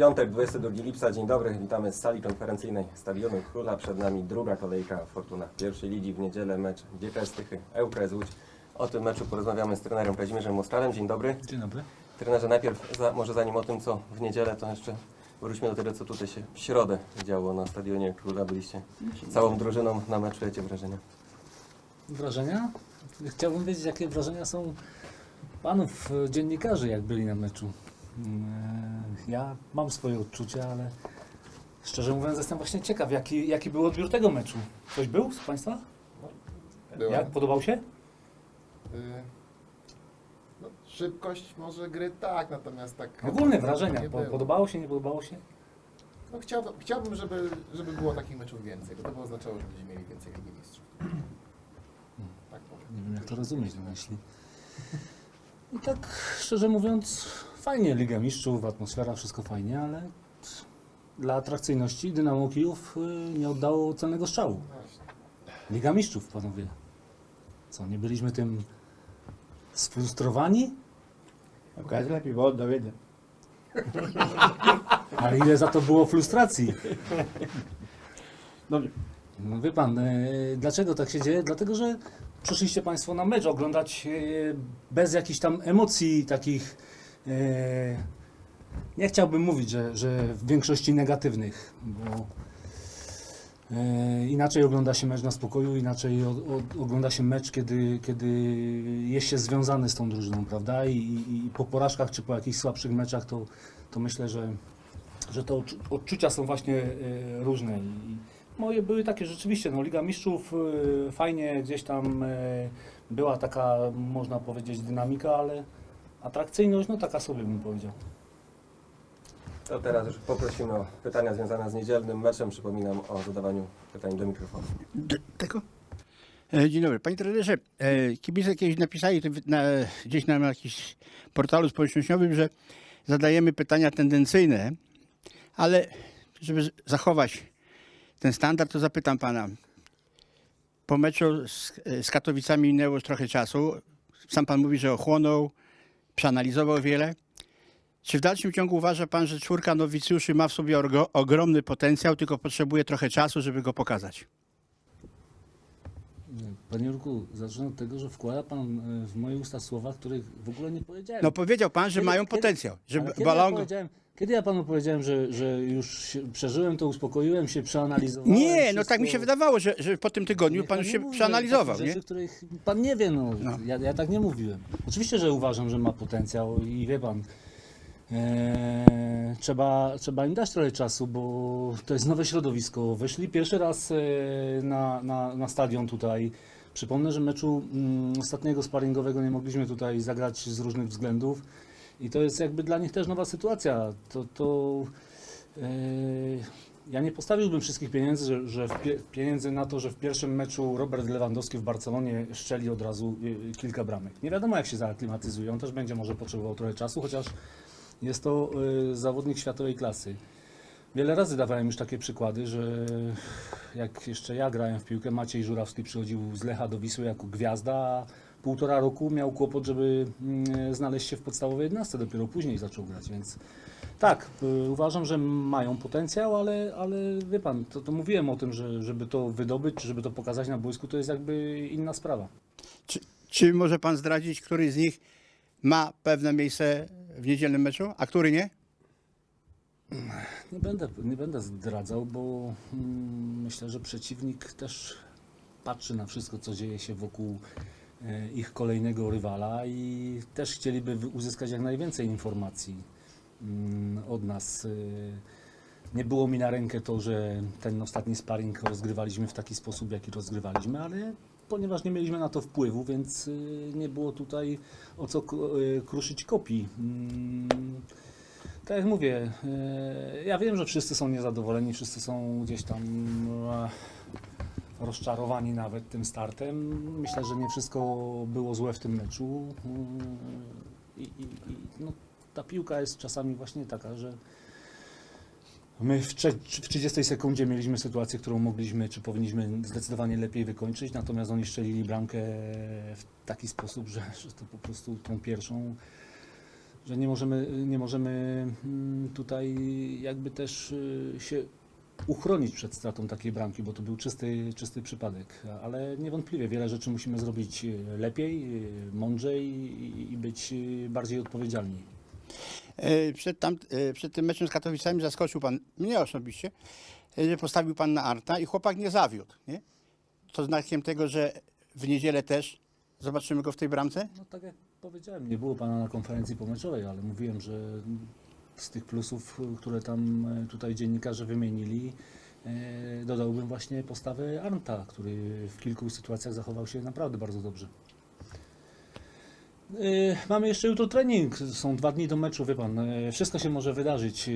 Piątek, 22 lipca, dzień dobry, witamy z sali konferencyjnej Stadionu Króla. Przed nami druga kolejka Fortuna pierwszej ligi w niedzielę, mecz GKS Tychy, ŁKS Łódź. O tym meczu porozmawiamy z trenerem Kazimierzem Mostralem. Dzień dobry. Dzień dobry. Trenerze, najpierw, za, może zanim o tym, co w niedzielę, to jeszcze wróćmy do tego, co tutaj się w środę działo na Stadionie Króla. Byliście całą drużyną na meczu, jakie wrażenia? Wrażenia? Chciałbym wiedzieć, jakie wrażenia są panów dziennikarzy, jak byli na meczu. Mm, Ja mam swoje odczucia, ale szczerze mówiąc jestem właśnie ciekaw, jaki, jaki był odbiór tego meczu. Ktoś był z Państwa? Byłem. Jak? Podobał się? Y, No, szybkość może gry tak, natomiast tak... Ogólne wrażenia. Nie Po, było. podobało się, nie podobało się? No, chciałbym, chciałbym żeby, żeby było takich meczów więcej, bo to by oznaczało, że będziemy mieli więcej Ligi Mistrzów. Tak powiem. Nie wiem, jak to rozumieć myśli. I tak, szczerze mówiąc, fajnie Liga Mistrzów, atmosfera, wszystko fajnie, ale dla atrakcyjności Dynamo Kijów y, nie oddało celnego strzału. Liga Mistrzów, panowie. Co, nie byliśmy tym sfrustrowani? Okaz lepiej, bo oddał jeden. Ale ile za to było frustracji? Dobrze. No wie pan, e, dlaczego tak się dzieje? Dlatego, że przyszliście Państwo na mecz oglądać e, bez jakichś tam emocji takich, nie chciałbym mówić, że, że w większości negatywnych, bo e, inaczej ogląda się mecz na spokoju, inaczej ogląda się mecz, kiedy, kiedy jest się związany z tą drużyną, prawda? I, i, i po porażkach czy po jakichś słabszych meczach to, to myślę, że, że odczu- odczucia są właśnie e, różne. I, Moje były takie rzeczywiście, no Liga Mistrzów fajnie gdzieś tam była taka, można powiedzieć, dynamika, ale atrakcyjność, no taka sobie bym powiedział. To teraz już poprosimy o pytania związane z niedzielnym meczem. Przypominam o zadawaniu pytań do mikrofonu. D- tego? E, Dzień dobry. Panie trenerze, e, kibice kiedyś napisali to na, gdzieś na jakimś portalu społecznościowym, że zadajemy pytania tendencyjne, ale żeby z- zachować ten standard, to zapytam pana. Po meczu z, e, z Katowicami minęło już trochę czasu. Sam pan mówi, że ochłonął, przeanalizował wiele. Czy w dalszym ciągu uważa pan, że czwórka nowicjuszy ma w sobie ogromny potencjał, tylko potrzebuje trochę czasu, żeby go pokazać? Panie Jurku, zacznę od tego, że wkłada Pan y, w moje usta słowa, których w ogóle nie powiedziałem. No powiedział pan, że Kiedy- mają kiedy- potencjał, że Ale kiedy, ja powiedziałem, kiedy ja Panu powiedziałem, że, że już się przeżyłem to, uspokoiłem się, przeanalizowałem Nie, no wszystko. tak mi się wydawało, że, że po tym tygodniu Niech pan już nie się mówi przeanalizował, takich nie? Rzeczy, których pan nie wie, no. No. Ja, ja tak nie mówiłem. Oczywiście, że uważam, że ma potencjał i wie pan, e, trzeba, trzeba im dać trochę czasu, bo to jest nowe środowisko. Weszli pierwszy raz e, na, na, na stadion tutaj. Przypomnę, że meczu mm, ostatniego sparingowego nie mogliśmy tutaj zagrać z różnych względów i to jest jakby dla nich też nowa sytuacja. To, to e, ja nie postawiłbym wszystkich pieniędzy, że, że pie, pieniędzy na to, że w pierwszym meczu Robert Lewandowski w Barcelonie szczeli od razu y, kilka bramek. Nie wiadomo jak się zaaklimatyzuje, on też będzie może potrzebował trochę czasu, chociaż jest to y, zawodnik światowej klasy. Wiele razy dawałem już takie przykłady, że jak jeszcze ja grałem w piłkę, Maciej Żurawski przychodził z Lecha do Wisły jako gwiazda, a półtora roku miał kłopot, żeby mm, znaleźć się w podstawowej 11, dopiero później zaczął grać, więc tak, y, uważam, że mają potencjał, ale, ale wie pan, to, to mówiłem o tym, że żeby to wydobyć, żeby to pokazać na boisku, to jest jakby inna sprawa. Czy, czy może pan zdradzić, który z nich ma pewne miejsce w niedzielnym meczu, a który nie? Nie będę, nie będę zdradzał, bo mm, myślę, że przeciwnik też patrzy na wszystko, co dzieje się wokół e, ich kolejnego rywala i też chcieliby uzyskać jak najwięcej informacji mm, od nas. E, Nie było mi na rękę to, że ten ostatni sparring rozgrywaliśmy w taki sposób, jaki rozgrywaliśmy, ale ponieważ nie mieliśmy na to wpływu, więc y, nie było tutaj o co y, kruszyć kopii. Mm, tak jak mówię, e, ja wiem, że wszyscy są niezadowoleni, wszyscy są gdzieś tam rozczarowani nawet tym startem. Myślę, że nie wszystko było złe w tym meczu. E, I, i, i no, ta piłka jest czasami właśnie taka, że my w, w 30 sekundzie mieliśmy sytuację, którą mogliśmy, czy powinniśmy zdecydowanie lepiej wykończyć, natomiast oni strzelili bramkę w taki sposób, że, że to po prostu tą pierwszą że nie możemy, nie możemy mm, tutaj jakby też y, się uchronić przed stratą takiej bramki, bo to był czysty, czysty przypadek. Ale niewątpliwie wiele rzeczy musimy zrobić y, lepiej, y, mądrzej i- być bardziej odpowiedzialni. E, Przed, tam, e, przed tym meczem z Katowicami zaskoczył pan mnie osobiście, e, że postawił pan na Arta i chłopak nie zawiódł. Nie? To znakiem tego, że w niedzielę też zobaczymy go w tej bramce? No tak jak powiedziałem, nie było pana na konferencji pomeczowej, ale mówiłem, że z tych plusów, które tam tutaj dziennikarze wymienili, dodałbym właśnie postawę Arnta, który w kilku sytuacjach zachował się naprawdę bardzo dobrze. E, Mamy jeszcze jutro trening, są dwa dni do meczu, wie pan, e, wszystko się może wydarzyć. E,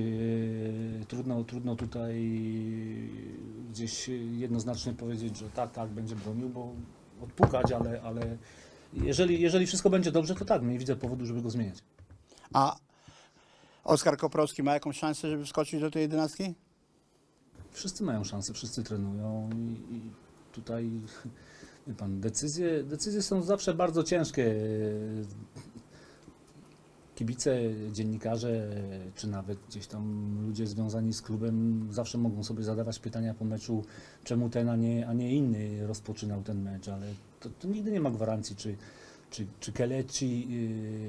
Trudno, trudno tutaj gdzieś jednoznacznie powiedzieć, że tak, tak, będzie bronił, bo odpukać, ale, ale jeżeli, jeżeli wszystko będzie dobrze, to tak, nie widzę powodu, żeby go zmieniać. A Oskar Koprowski ma jakąś szansę, żeby wskoczyć do tej jedenastki? Wszyscy mają szansę, wszyscy trenują i, i tutaj, pan, decyzje, decyzje są zawsze bardzo ciężkie. Kibice, dziennikarze, czy nawet gdzieś tam ludzie związani z klubem zawsze mogą sobie zadawać pytania po meczu, czemu ten, a nie, a nie inny rozpoczynał ten mecz, ale to, to nigdy nie ma gwarancji, czy, czy, czy Kelechi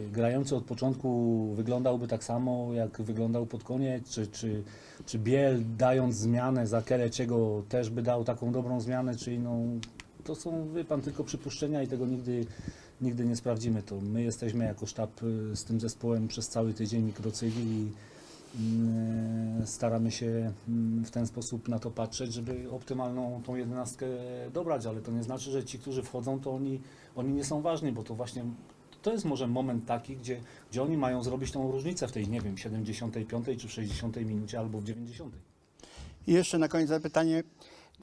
yy, grający od początku wyglądałby tak samo, jak wyglądał pod koniec, czy, czy, czy Biel dając zmianę za Keleciego też by dał taką dobrą zmianę, czy inną. To są, wie pan, tylko przypuszczenia i tego nigdy, nigdy nie sprawdzimy. To my jesteśmy jako sztab y, z tym zespołem przez cały tydzień mikrocyli i mm, staramy się mm, w ten sposób na to patrzeć, żeby optymalną tą jedenastkę dobrać, ale to nie znaczy, że ci, którzy wchodzą, to oni, oni nie są ważni, bo to właśnie to jest może moment taki, gdzie, gdzie oni mają zrobić tą różnicę w tej, nie wiem, 75 czy w 60 minucie albo w 90. I jeszcze na koniec zapytanie.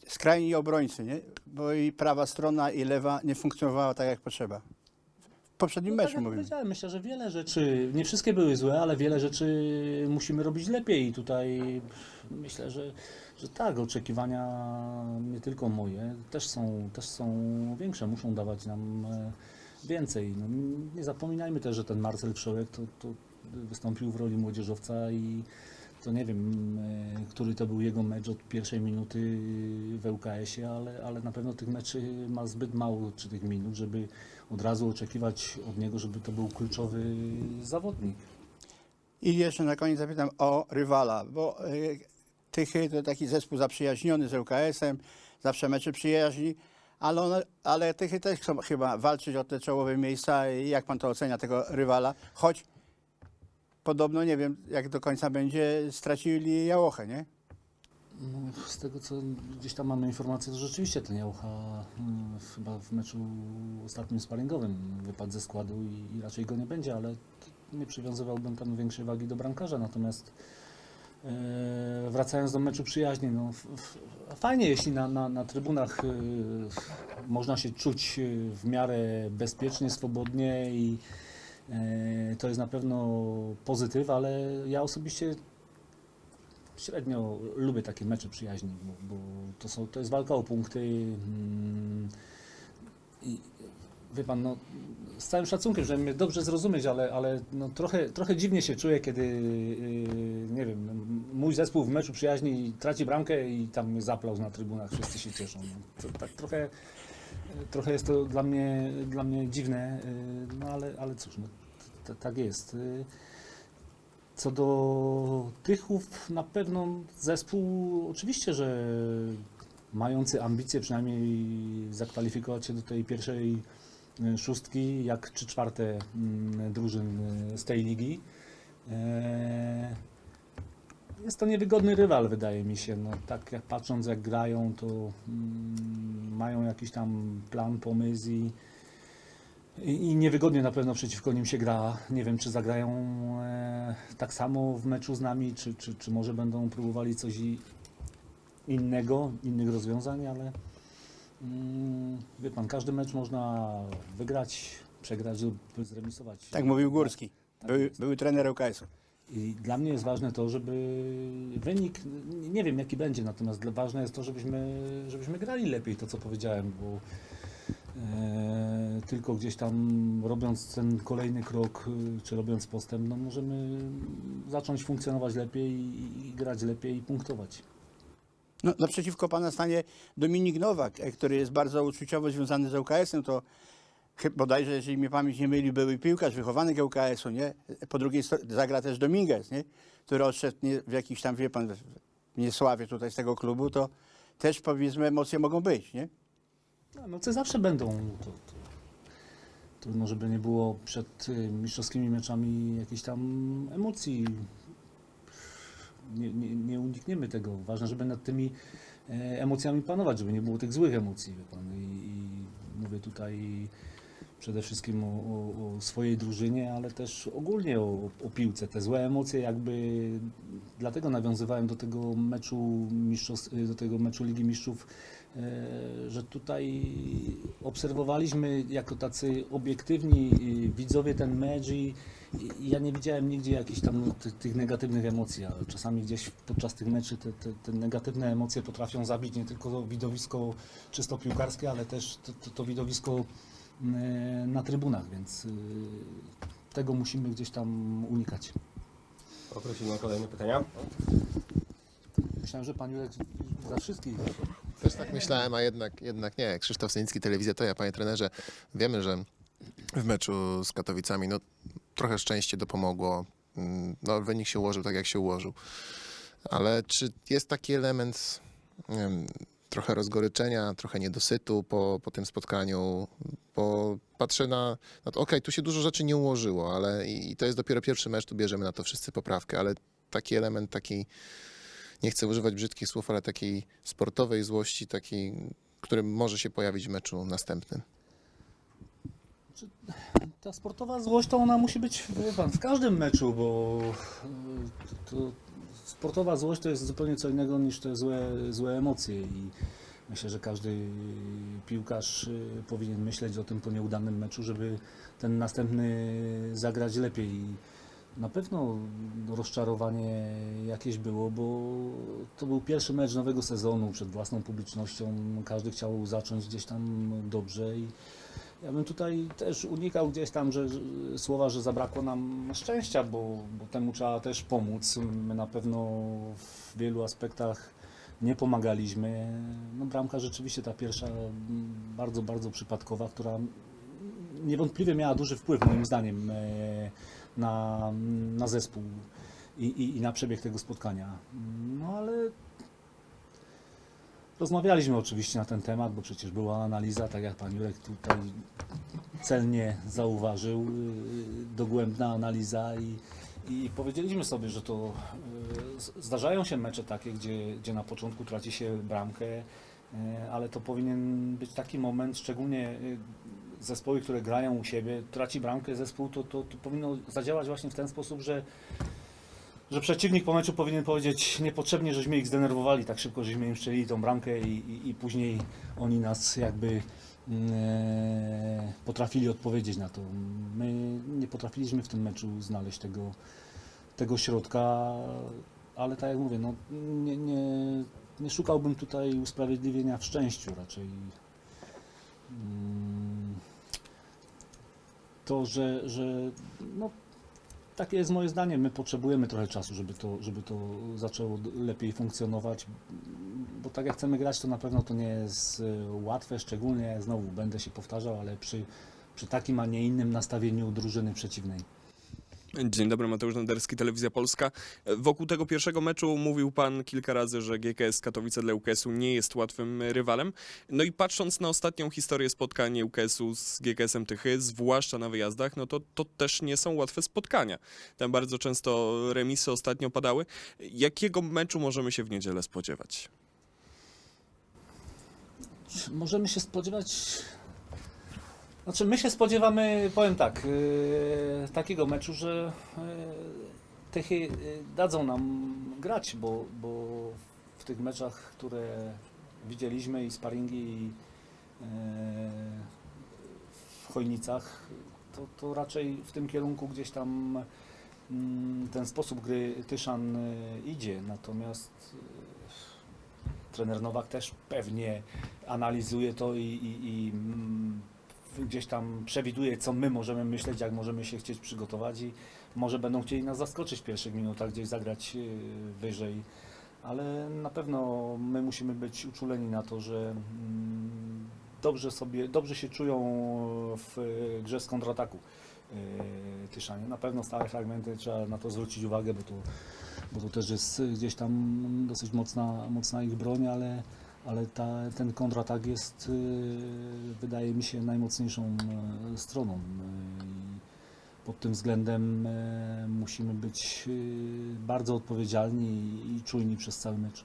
Skrajni obrońcy, nie? bo i prawa strona i lewa nie funkcjonowała tak jak potrzeba. W poprzednim No tak meczu jak mówimy. powiedziałem, myślę, że wiele rzeczy, nie wszystkie były złe, ale wiele rzeczy musimy robić lepiej i tutaj myślę, że, że tak, oczekiwania nie tylko moje, też są, też są większe, muszą dawać nam e, więcej. No, nie zapominajmy też, że ten Marcel Wszołek to, to wystąpił w roli młodzieżowca i to nie wiem, e, który to był jego mecz od pierwszej minuty w ŁKS-ie, ale, ale na pewno tych meczy ma zbyt mało, czy tych minut, żeby od razu oczekiwać od niego, żeby to był kluczowy zawodnik. I jeszcze na koniec zapytam o rywala, bo y, Tychy to taki zespół zaprzyjaźniony z ŁKS-em, zawsze mecze przyjaźni, ale, one, ale Tychy też chcą chyba walczyć o te czołowe miejsca. Jak pan to ocenia, tego rywala? Choć podobno, nie wiem jak do końca będzie, stracili Jałochę, nie? No, z tego co gdzieś tam mamy informację, to rzeczywiście ten Jaucha mm, chyba w meczu ostatnim sparingowym wypadł ze składu i, i raczej go nie będzie, ale nie przywiązywałbym tam większej wagi do bramkarza. Natomiast e, wracając do meczu przyjaźni, no, f, f, fajnie jeśli na, na, na trybunach e, można się czuć e, w miarę bezpiecznie, swobodnie i to jest na pewno pozytyw, ale ja osobiście średnio lubię takie mecze przyjaźni, bo, bo to, są, to jest walka o punkty. mm, I wie pan, no, z całym szacunkiem, żeby mnie dobrze zrozumieć, ale, ale no, trochę, trochę dziwnie się czuję, kiedy yy, nie wiem, mój zespół w meczu przyjaźni traci bramkę i tam jest na trybunach, wszyscy się cieszą. No, to, tak trochę, trochę jest to dla mnie, dla mnie dziwne, yy, no ale, ale cóż, no, tak jest. Yy, co do Tychów, na pewno zespół oczywiście, że mający ambicje przynajmniej zakwalifikować się do tej pierwszej e, szóstki, jak trzy czwarte mm, drużyn e, z tej ligi. E, Jest to niewygodny rywal, wydaje mi się. No, tak jak patrząc, jak grają, to mm, mają jakiś tam plan, pomysł i, i niewygodnie na pewno przeciwko nim się gra. Nie wiem, czy zagrają e, tak samo w meczu z nami, czy, czy, czy może będą próbowali coś innego, innych rozwiązań, ale mm, wie pan, każdy mecz można wygrać, przegrać lub zremisować. Tak mówił Górski, Tak były, jest. były trener ŁKS-u. I dla mnie jest ważne to, żeby wynik, nie wiem jaki będzie, natomiast ważne jest to, żebyśmy, żebyśmy grali lepiej, to co powiedziałem, bo tylko gdzieś tam robiąc ten kolejny krok, y, czy robiąc postęp, no możemy zacząć funkcjonować lepiej i, i grać lepiej i punktować. No, naprzeciwko pana stanie Dominik Nowak, e, który jest bardzo uczuciowo związany z ŁKS-em. To bodajże, jeżeli mnie pamięć nie myli, były piłkarz wychowany ŁKS-u, nie? Po drugiej stronie zagra też Dominguez, nie? Który odszedł nie, w jakiś tam, wie pan, w niesławie tutaj z tego klubu, to też powiedzmy emocje mogą być, nie? No, Emocje zawsze będą. To, to, trudno, żeby nie było przed y, mistrzowskimi meczami jakichś tam emocji. Nie, nie, nie unikniemy tego. Ważne, żeby nad tymi e, emocjami panować, żeby nie było tych złych emocji. Wie pan. I, I mówię tutaj przede wszystkim o, o, o swojej drużynie, ale też ogólnie o, o piłce. Te złe emocje jakby dlatego nawiązywałem do tego meczu mistrzostw, do tego meczu Ligi Mistrzów, e, że tutaj obserwowaliśmy jako tacy obiektywni e, widzowie ten mecz i, ja nie widziałem nigdzie jakichś tam no, tych, negatywnych emocji, a czasami gdzieś podczas tych meczy te, te, te negatywne emocje potrafią zabić nie tylko widowisko czysto piłkarskie, ale też to, to, to widowisko na trybunach, więc tego musimy gdzieś tam unikać. Poprosimy o kolejne pytania. Myślałem, że pan Jurek za wszystkich. Też tak myślałem, a jednak, jednak nie. Krzysztof Synicki, Telewizja to ja, panie trenerze. Wiemy, że w meczu z Katowicami no, trochę szczęście dopomogło. Mm, No, wynik się ułożył tak, jak się ułożył. Ale czy jest taki element nie wiem, trochę rozgoryczenia, trochę niedosytu po, po tym spotkaniu? Bo patrzę na, na to, okej, tu się dużo rzeczy nie ułożyło, ale i, i to jest dopiero pierwszy mecz, tu bierzemy na to wszyscy poprawkę, ale taki element, taki nie chcę używać brzydkich słów, ale takiej sportowej złości, takiej, który może się pojawić w meczu następnym. Ta sportowa złość to ona musi być pan, w każdym meczu, bo y, to sportowa złość to jest zupełnie co innego niż te złe, złe emocje i myślę, że każdy piłkarz y, powinien myśleć o tym po nieudanym meczu, żeby ten następny zagrać lepiej. I Na pewno rozczarowanie jakieś było, bo to był pierwszy mecz nowego sezonu przed własną publicznością. Każdy chciał zacząć gdzieś tam dobrze i ja bym tutaj też unikał gdzieś tam że, słowa, że zabrakło nam szczęścia, bo, bo temu trzeba też pomóc. My na pewno w wielu aspektach nie pomagaliśmy. No, bramka rzeczywiście ta pierwsza bardzo, bardzo przypadkowa, która niewątpliwie miała duży wpływ moim zdaniem e, na, na zespół i, i, i na przebieg tego spotkania. No ale Rozmawialiśmy oczywiście na ten temat, bo przecież była analiza, tak jak pan Jurek tutaj celnie zauważył, yy, dogłębna analiza i, i powiedzieliśmy sobie, że to z- zdarzają się mecze takie, gdzie, gdzie na początku traci się bramkę, ale to powinien być taki moment, szczególnie zespoły, które grają u siebie, traci bramkę zespół, to, to, to powinno zadziałać właśnie w ten sposób, że że przeciwnik po meczu powinien powiedzieć niepotrzebnie, żeśmy ich zdenerwowali tak szybko, żeśmy im strzelili tą bramkę i, i, i później oni nas jakby mm, e, potrafili odpowiedzieć na to. My nie potrafiliśmy w tym meczu znaleźć tego, tego środka, ale tak jak mówię, no, nie, nie, nie szukałbym tutaj usprawiedliwienia w szczęściu raczej. Mm, To, że, że no, takie jest moje zdanie. My potrzebujemy trochę czasu, żeby to, żeby to zaczęło lepiej funkcjonować. Bo tak jak chcemy grać, to na pewno to nie jest y, łatwe, szczególnie znowu będę się powtarzał, ale przy, przy takim, a nie innym nastawieniu drużyny przeciwnej. Dzień dobry, Mateusz Naderski, Telewizja Polska. Wokół tego pierwszego meczu mówił pan kilka razy, że GKS Katowice dla UKS-u nie jest łatwym rywalem. No i patrząc na ostatnią historię spotkań UKS-u z GKS-em Tychy, zwłaszcza na wyjazdach, no to, to też nie są łatwe spotkania. Tam bardzo często remisy ostatnio padały. Jakiego meczu możemy się w niedzielę spodziewać? Możemy się spodziewać. Znaczy, my się spodziewamy, powiem tak, yy, takiego meczu, że yy, Tychy yy, dadzą nam grać, bo, bo w tych meczach, które widzieliśmy i sparingi i yy, w Chojnicach, to, to raczej w tym kierunku gdzieś tam mm, ten sposób gry Tyszan yy, idzie. Natomiast yy, trener Nowak też pewnie analizuje to i, i, i mm, gdzieś tam przewiduje, co my możemy myśleć, jak możemy się chcieć przygotować i może będą chcieli nas zaskoczyć w pierwszych minutach, gdzieś zagrać yy, wyżej, ale na pewno my musimy być uczuleni na to, że mm, dobrze sobie, dobrze się czują w y, grze z kontrataku yy, Tyszanie. Na pewno stałe fragmenty trzeba na to zwrócić uwagę, bo to, bo to też jest gdzieś tam dosyć mocna, mocna ich broń, ale, ale ta, ten kontratak jest, yy, wydaje mi się, najmocniejszą yy, stroną. I Pod tym względem musimy być bardzo odpowiedzialni i czujni przez cały mecz.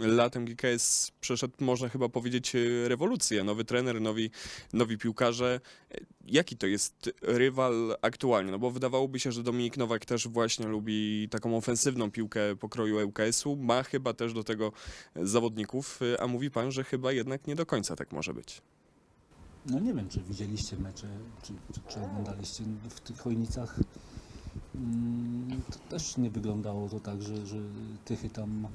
Latem GKS przeszedł, można chyba powiedzieć, e, rewolucję. Nowy trener, nowi, nowi piłkarze. E, Jaki to jest rywal aktualnie? No bo wydawałoby się, że Dominik Nowak też właśnie lubi taką ofensywną piłkę pokroju ŁKS-u. Ma chyba też do tego zawodników, e, a mówi pan, że chyba jednak nie do końca tak może być. No nie wiem, czy widzieliście mecze, czy, czy, czy oglądaliście w tych Chojnicach. Mm, To też nie wyglądało to tak, że, że Tychy tam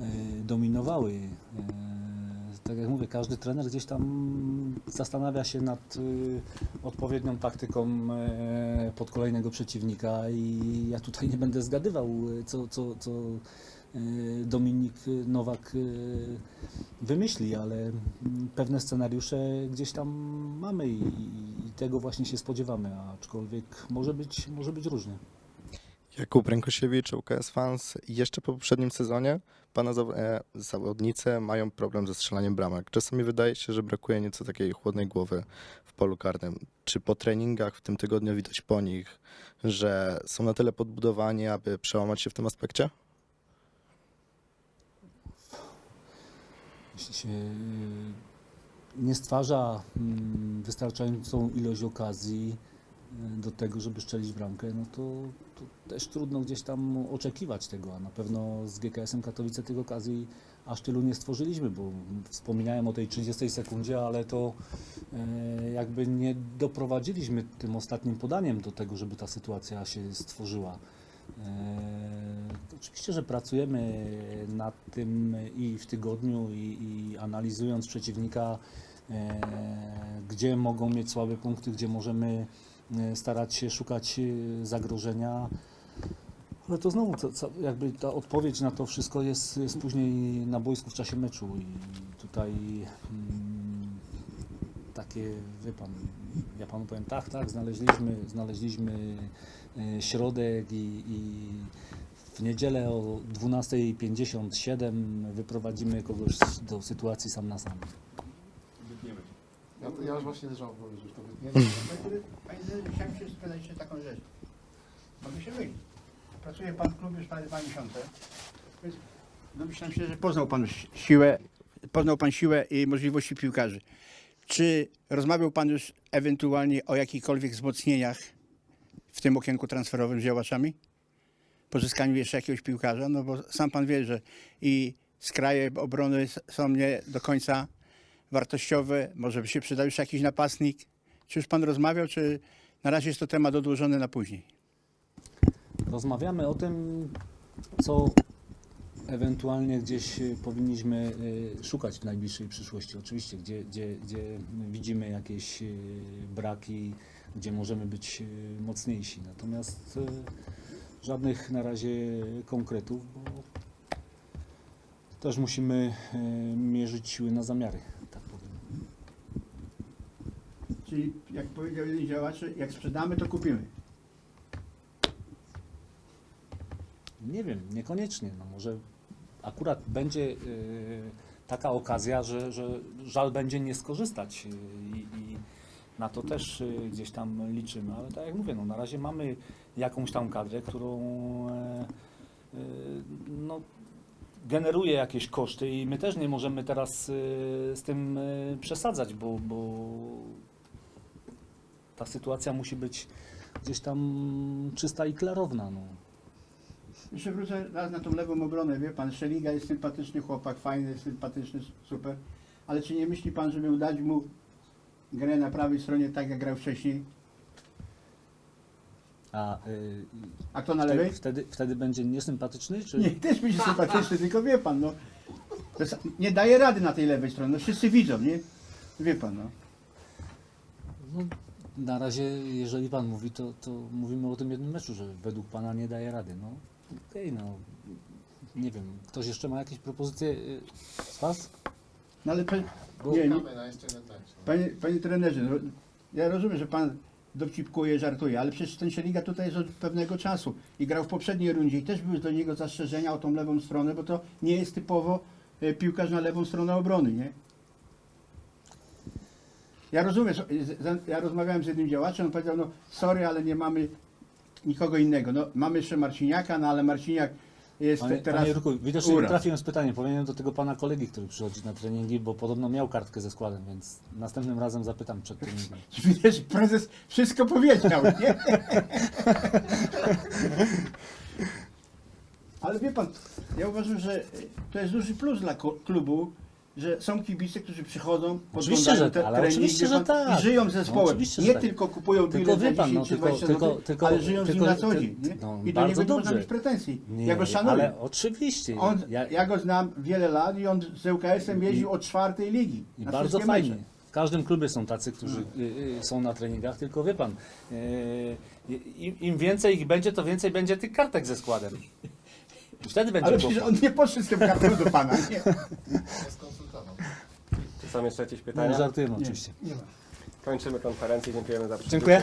e, dominowały. E, Tak jak mówię, każdy trener gdzieś tam zastanawia się nad e, odpowiednią taktyką pod kolejnego przeciwnika i ja tutaj nie będę zgadywał, co, co, co Dominik Nowak e, wymyśli, ale mm, pewne scenariusze gdzieś tam mamy i, i tego właśnie się spodziewamy, aczkolwiek może być, może być różnie. Jakub Rękosiewicz, UKS Fans. Jeszcze po poprzednim sezonie pana e, zawodnicy mają problem ze strzelaniem bramek. Czasami wydaje się, że brakuje nieco takiej chłodnej głowy w polu karnym. Czy po treningach w tym tygodniu widać po nich, że są na tyle podbudowani, aby przełamać się w tym aspekcie? Się y, nie stwarza mm, wystarczającą ilość okazji y, do tego, żeby strzelić bramkę, no to, to też trudno gdzieś tam oczekiwać tego, a na pewno z GKS-em Katowice tych okazji aż tylu nie stworzyliśmy, bo wspominałem o tej 30 sekundzie, ale to e, jakby nie doprowadziliśmy tym ostatnim podaniem do tego, żeby ta sytuacja się stworzyła. Oczywiście, że pracujemy nad tym i w tygodniu, i, i analizując przeciwnika, e, gdzie mogą mieć słabe punkty, gdzie możemy e, starać się szukać e, zagrożenia. Ale to znowu, to, co, jakby ta odpowiedź na to wszystko jest, jest później na boisku w czasie meczu i tutaj mm, takie, wie pan, ja panu powiem, tak, tak, znaleźliśmy, znaleźliśmy e, środek i, i w niedzielę o 12.57 wyprowadzimy kogoś do sytuacji sam na sam. Ja, ja już właśnie leżałem powiedzieć, że to Panie dyrektorze, chciałem się spytać jeszcze taką rzecz. Mogę się mylić. Pracuje Pan w klubie już prawie dwa miesiące. Więc domyślam się, że poznał Pan si- siłę, poznał Pan siłę i możliwości piłkarzy. Czy rozmawiał Pan już ewentualnie o jakichkolwiek wzmocnieniach w tym okienku transferowym z działaczami? Pozyskaniu jeszcze jakiegoś piłkarza? No bo sam Pan wie, że i skraje obrony są nie do końca wartościowe. Może by się przydał już jakiś napastnik? Czy już Pan rozmawiał, czy na razie jest to temat odłożony na później? Rozmawiamy o tym, co ewentualnie gdzieś y, powinniśmy y, szukać w najbliższej przyszłości. Oczywiście, gdzie, gdzie, gdzie widzimy jakieś y, braki, gdzie możemy być mocniejsi. Natomiast żadnych na razie konkretów, bo też musimy y, mierzyć siły na zamiary, tak powiem. Czyli jak powiedział jeden działacz, jak sprzedamy, to kupimy. Nie wiem, niekoniecznie. No może akurat będzie y, taka okazja, że, że żal będzie nie skorzystać i, i na to też y, gdzieś tam liczymy, ale tak jak mówię, no na razie mamy jakąś tam kadrę, którą e, y, no, generuje jakieś koszty i my też nie możemy teraz y, z tym przesadzać, bo, bo ta sytuacja musi być gdzieś tam czysta i klarowna. No. Jeszcze wrócę raz na tą lewą obronę, wie pan, Szeliga jest sympatyczny chłopak, fajny, sympatyczny, super, ale czy nie myśli pan, żeby dać mu grę na prawej stronie tak, jak grał wcześniej, A y, a kto na wtedy, lewej? wtedy, wtedy będzie niesympatyczny, czy Nie, też będzie sympatyczny, tylko wie pan, no, To jest, nie daje rady na tej lewej stronie. No wszyscy widzą, nie? Wie pan, no. No, na razie, jeżeli pan mówi, to, to mówimy o tym jednym meczu, że według pana nie daje rady. No, okej, no. Nie wiem, ktoś jeszcze ma jakieś propozycje y, z was? No ale pe, Nie, nie, panie, panie trenerze, no, ja rozumiem, że pan dowcipkuje, żartuje, ale przecież ten Szeliga tutaj jest od pewnego czasu i grał w poprzedniej rundzie i też były do niego zastrzeżenia o tą lewą stronę, bo to nie jest typowo e, piłkarz na lewą stronę obrony, nie? Ja rozumiem, z- ja rozmawiałem z jednym działaczem, on powiedział, no sorry, ale nie mamy nikogo innego. No, mamy jeszcze Marciniaka, no ale Marciniak jest Panie, te, teraz panie Jurku, widocznie nie ura. trafiłem z pytaniem. Powinienem do tego pana kolegi, który przychodzi na treningi, bo podobno miał kartkę ze składem, więc następnym razem zapytam przed treningiem. Widać, że prezes wszystko powiedział, nie? Ale wie pan, ja uważam, że to jest duży plus dla klubu, że są kibice, którzy przychodzą, Oczywiście, że- te ale treningi oczywiście, że tak. i żyją No, zespołem. oczywiście, że nie tak. tylko kupują Tylko bilet za pan, no, 10 czy tylko- 20 tylko- zł, tylko- ale żyją z nim tylko- na co ty- dzień. Nie? no, I do niego nie można dobrze. mieć pretensji. Nie, ja go szanuję. ale oczywiście. On, ja, ja go znam wiele lat i on z ŁKS-em jeździł od czwartej ligi. I bardzo fajnie. mecze. W każdym klubie są tacy, którzy y, y, są na treningach, tylko wie pan, y, im, im więcej ich będzie, to więcej będzie tych kartek ze składem. Wtedy będzie Ale przecież on nie poszedł z tym kartą do pana. Nie, Czy są jeszcze jakieś pytania? żartujemy oczywiście. nie ma. Kończymy konferencję. Dziękujemy za przybycie. Dziękuję.